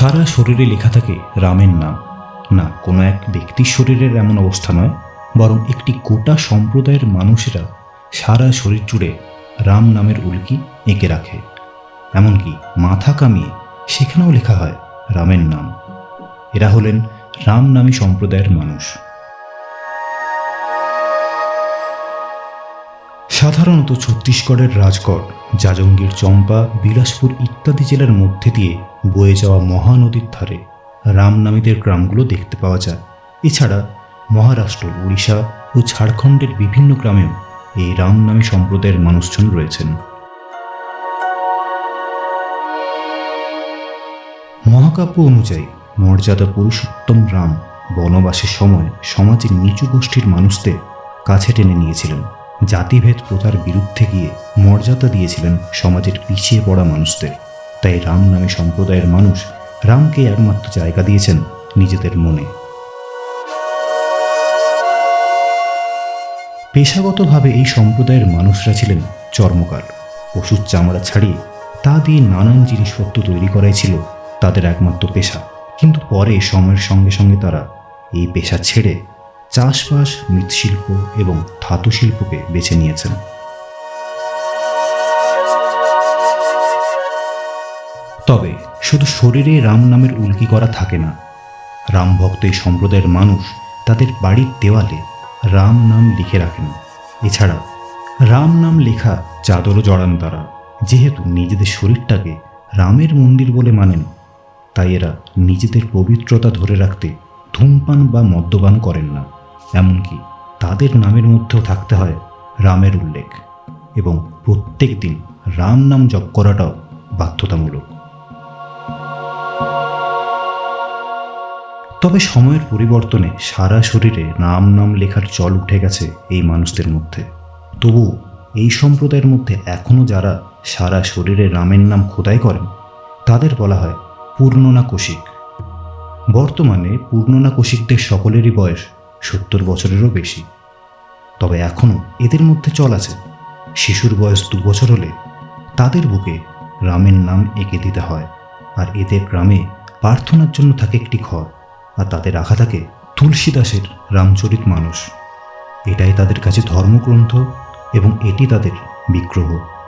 সারা শরীরে লেখা থাকে রামের নাম। না, কোনো এক ব্যক্তির শরীরের এমন অবস্থা নয়, বরং একটি গোটা সম্প্রদায়ের মানুষেরা সারা শরীর জুড়ে রাম নামের উল্কি এঁকে রাখে। এমনকি মাথা কামিয়ে সেখানেও লেখা হয় রামের নাম। এরা হলেন রাম নামী সম্প্রদায়ের মানুষ। সাধারণত ছত্তিশগড়ের রাজগড় জাজঙ্গীর চম্পা, বিলাসপুর ইত্যাদি জেলার মধ্যে দিয়ে বয়ে যাওয়া মহানদীর ধারে রামনামীদের গ্রামগুলো দেখতে পাওয়া যায়। এছাড়া মহারাষ্ট্র, উড়িষ্যা ও ঝাড়খণ্ডের বিভিন্ন গ্রামেও এই রামনামী সম্প্রদায়ের মানুষজন রয়েছেন। মহাকাব্য অনুযায়ী মর্যাদা পুরুষোত্তম রাম বনবাসের সময় সমাজের নিচু গোষ্ঠীর মানুষদের কাছে টেনে নিয়েছিলেন। জাতিভেদ প্রথার বিরুদ্ধে গিয়ে মর্যাদা দিয়েছিলেন সমাজের পিছিয়ে পড়া মানুষদের। তাই রাম নামে সম্প্রদায়ের মানুষ রামকে একমাত্র জায়গা দিয়েছেন নিজেদের মনে। পেশাগতভাবে এই সম্প্রদায়ের মানুষরা ছিলেন চর্মকার। পশুর চামড়া ছাড়িয়ে তা দিয়ে নানান জিনিসপত্র তৈরি করাই ছিল তাদের একমাত্র পেশা। কিন্তু পরে সময়ের সঙ্গে সঙ্গে তারা এই পেশা ছেড়ে চাষবাস, মৃৎশিল্প এবং ধাতু শিল্পকে বেছে নিয়েছেন। তবে শুধু শরীরে রাম নামের উল্কি করা থাকে না, রাম ভক্ত এই সম্প্রদায়ের মানুষ তাদের বাড়ির দেওয়ালে রাম নাম লিখে রাখেন। এছাড়া রাম নাম লেখা চাদরও জড়ান তারা, যেহেতু নিজেদের শরীরটাকে রামের মন্দির বলে মানেন। তাই এরা নিজেদের পবিত্রতা ধরে রাখতে ধূমপান বা মদ্যপান করেন না। এমনকি তাদের নামের মধ্যেও থাকতে হয় রামের উল্লেখ এবং প্রত্যেক দিন রাম নাম জপ করাটাও বাধ্যতামূলক। তবে সময়ের পরিবর্তনে সারা শরীরে নাম নাম লেখার চল উঠে গেছে এই মানুষদের মধ্যে। তবু এই সম্প্রদায়ের মধ্যে এখনও যারা সারা শরীরে রামের নাম খোদাই করেন, তাদের বলা হয় পূর্ণনা কোশিক। বর্তমানে পূর্ণনা কোশিকদের সকলেরই বয়স সত্তর বছরেরও বেশি। তবে এখনও এদের মধ্যে চল আছে। শিশুর বয়স দু বছর হলে তাদের বুকে রামের নাম এঁকে দিতে হয় আর এদের গ্রামে প্রার্থনার জন্য থাকে একটি ঘর আর তাদের রাখা থাকে তুলসী দাসের রামচরিত মানুষ এটাই তাদের কাছে ধর্মগ্রন্থ এবং এটি তাদের বিগ্রহ।